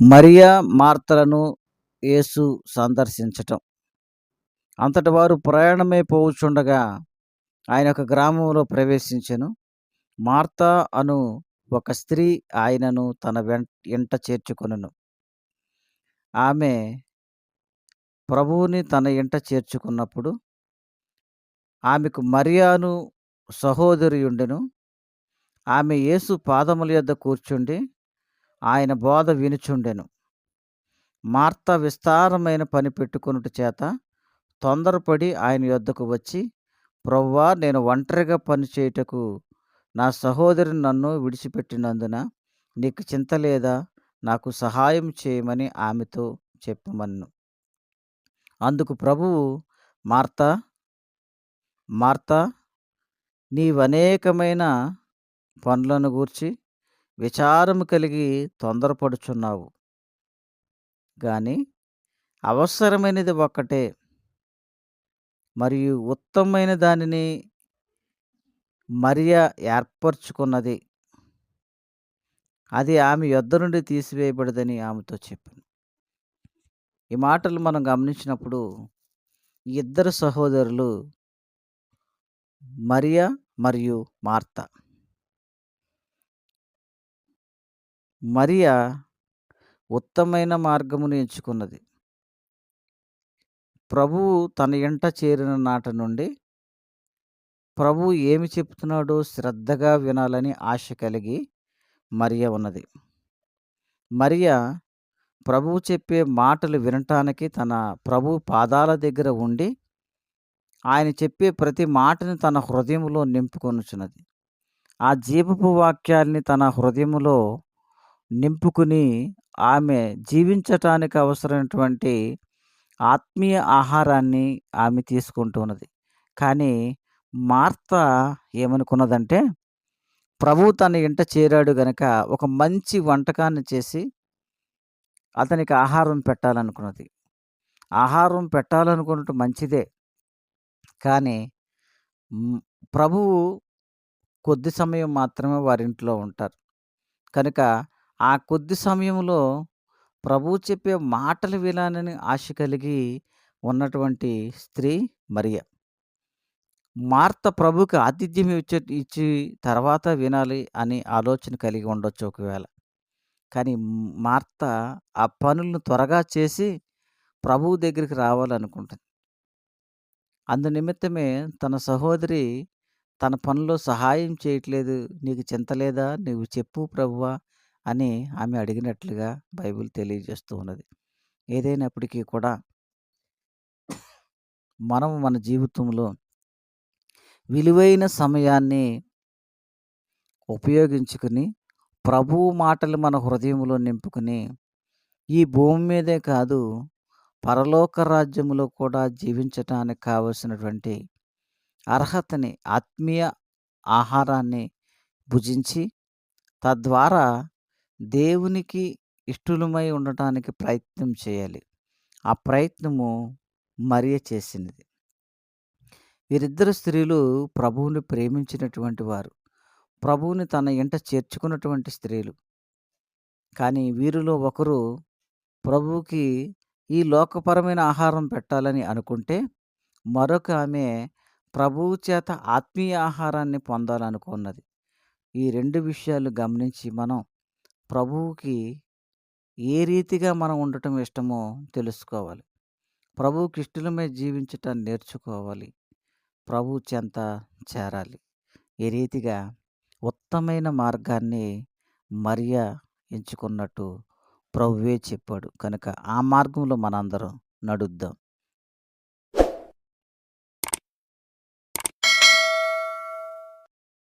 మరియా మార్తలను యేసు సందర్శించటం. అంతటి వారు ప్రయాణమే పోవుచుండగా ఆయన ఒక గ్రామంలో ప్రవేశించెను. మార్త అను ఒక స్త్రీ ఆయనను తన వెంట ఇంట చేర్చుకొనెను. ఆమె ప్రభువుని తన ఇంట చేర్చుకున్నప్పుడు ఆమెకు మరియాను సహోదరి ఉండెను ఆమె యేసు పాదముల యొద్ద కూర్చుండి ఆయన బోధ వినుచుండెను. మార్త విస్తారమైన పని పెట్టుకొనుట చేత తొందరపడి ఆయన యొద్దకు వచ్చి ప్రవ్వా నేను ఒంటరిగా పని చేయుటకు నా సహోదరి నన్ను విడిచిపెట్టినందున నీకు చింత లేదా? నాకు సహాయం చేయమని ఆమెతో చెప్పమన్ను. అందుకు ప్రభువు మార్త మార్త నీవనేకమైన పనులను గూర్చి విచారము కలిగి తొందరపడుచున్నావు. కానీ అవసరమైనది ఒక్కటే. మరియు ఉత్తమమైన దానిని మరియ ఏర్పరచుకున్నది. అది ఆమె యొద్ద నుండి తీసివేయబడదని ఆమెతో చెప్పింది ఈ మాటలు మనం గమనించినప్పుడు ఈ ఇద్దరు సహోదరులు మరియా మరియు మార్త. మరియా ఉత్తమైన మార్గమును ఎంచుకున్నది. ప్రభువు తన ఇంట చేరిన నాట నుండి ప్రభువు ఏమి చెప్తున్నాడో శ్రద్ధగా వినాలని ఆశ కలిగి మరియ ఉన్నది. మరియ ప్రభువు చెప్పే మాటలు వినటానికి తన ప్రభు పాదాల దగ్గర ఉండి ఆయన చెప్పే ప్రతి మాటని తన హృదయంలో నింపుకొనుచున్నది. ఆ జీవపు వాక్యాల్ని తన హృదయములో నింపుకుని ఆమె జీవించటానికి అవసరమైనటువంటి ఆత్మీయ ఆహారాన్ని ఆమె తీసుకుంటున్నది కానీ మార్త ఏమనుకున్నదంటే ప్రభు తన ఇంట చేరాడు గనక ఒక మంచి వంటకాన్ని చేసి అతనికి ఆహారం పెట్టాలనుకున్నది. ఆహారం పెట్టాలనుకున్నట్టు మంచిదే. కానీ ప్రభువు కొద్ది సమయం మాత్రమే వారింట్లో ఉంటారు. కనుక ఆ కొద్ది సమయంలో ప్రభు చెప్పే మాటలు వినాలని ఆశ కలిగి ఉన్నటువంటి స్త్రీ మరియ. మార్త ప్రభుకి ఆతిథ్యం ఇచ్చే ఇచ్చి తర్వాత వినాలి అని ఆలోచన కలిగి ఉండొచ్చు ఒకవేళ. కానీ మార్త ఆ పనులను త్వరగా చేసి ప్రభువు దగ్గరికి రావాలనుకుంటుంది. అందు నిమిత్తమే తన సహోదరి తన పనిలో సహాయం చేయట్లేదు నీకు చింత లేదా నువ్వు చెప్పు ప్రభువా అని ఆమె అడిగినట్లుగా బైబిల్ తెలియజేస్తూ ఉన్నది. ఏదైనప్పటికీ కూడా మనం మన జీవితంలో విలువైన సమయాన్ని ఉపయోగించుకుని ప్రభువు మాటలు మన హృదయంలో నింపుకుని ఈ భూమి మీదే కాదు పరలోక రాజ్యంలో కూడా జీవించటానికి కావలసినటువంటి అర్హతని ఆత్మీయ ఆహారాన్ని భుజించి తద్వారా దేవునికి ఇష్టలమై ఉండటానికి ప్రయత్నం చేయాలి. ఆ ప్రయత్నము మరియ చేసినది. వీరిద్దరు స్త్రీలు ప్రభువుని ప్రేమించినటువంటి వారు. ప్రభువుని తన ఇంట చేర్చుకున్నటువంటి స్త్రీలు. కానీ వీరిలో ఒకరు ప్రభువుకి ఈ లోకపరమైన ఆహారం పెట్టాలని అనుకుంటే మరొక ఆమె ప్రభువు చేత ఆత్మీయ ఆహారాన్ని పొందాలనుకున్నది. ఈ రెండు విషయాలు గమనించి మనం ప్రభువుకి ఏ రీతిగా మనం ఉండటం ఇష్టమో తెలుసుకోవాలి. ప్రభువుకి ఇష్టలమే జీవించటం నేర్చుకోవాలి. ప్రభు చెంత చేరాలి. ఈ రీతిగా ఉత్తమైన మార్గాన్ని మరియ ఎంచుకున్నట్టు ప్రభువే చెప్పాడు. కనుక ఆ మార్గంలో మనందరం నడుద్దాం.